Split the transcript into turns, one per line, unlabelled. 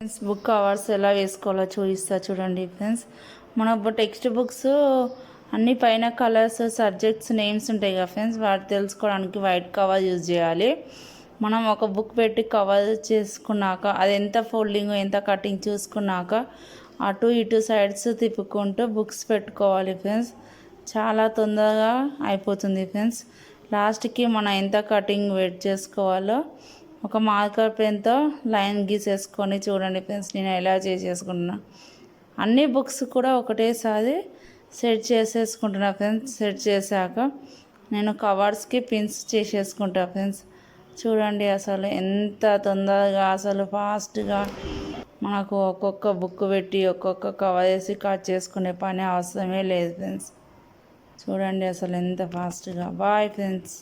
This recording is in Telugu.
ఫ్రెండ్స్ బుక్ కవర్స్ ఎలా వేసుకోవాలో చూపిస్తా చూడండి ఫ్రెండ్స్ మన టెక్స్ట్ బుక్స్ అన్ని పైన కలర్స్ సబ్జెక్ట్స్ నేమ్స్ ఉంటాయి కదా ఫ్రెండ్స్ వాటి తెలుసుకోవడానికి వైట్ కవర్ యూజ్ చేయాలి. మనం ఒక బుక్ పెట్టి కవర్ చేసుకున్నాక అది ఎంత ఫోల్డింగ్ ఎంత కటింగ్ చూసుకున్నాక అటు ఇటు సైడ్స్ తిప్పుకుంటూ బుక్స్ పెట్టుకోవాలి ఫ్రెండ్స్ చాలా తొందరగా అయిపోతుంది ఫ్రెండ్స్ లాస్ట్కి మనం ఎంత కటింగ్ వెయిట్ చేసుకోవాలో ఒక మార్కర్ పెన్తో లైన్ గీసేసుకొని చూడండి ఫ్రెండ్స్ నేను ఎలా చేసేసుకుంటున్నా. అన్ని బుక్స్ కూడా ఒకటేసారి సెట్ చేసేసుకుంటున్నా ఫ్రెండ్స్ సెట్ చేశాక నేను కవర్స్కి పిన్స్ చేసేసుకుంటా ఫ్రెండ్స్. చూడండి అసలు ఎంత తొందరగా అసలు ఫాస్ట్గా మనకు ఒక్కొక్క బుక్ పెట్టి ఒక్కొక్క కవర్ వేసి కట్ చేసుకునే పని అవసరమే లేదు ఫ్రెండ్స్. చూడండి అసలు ఎంత ఫాస్ట్గా. Bye friends.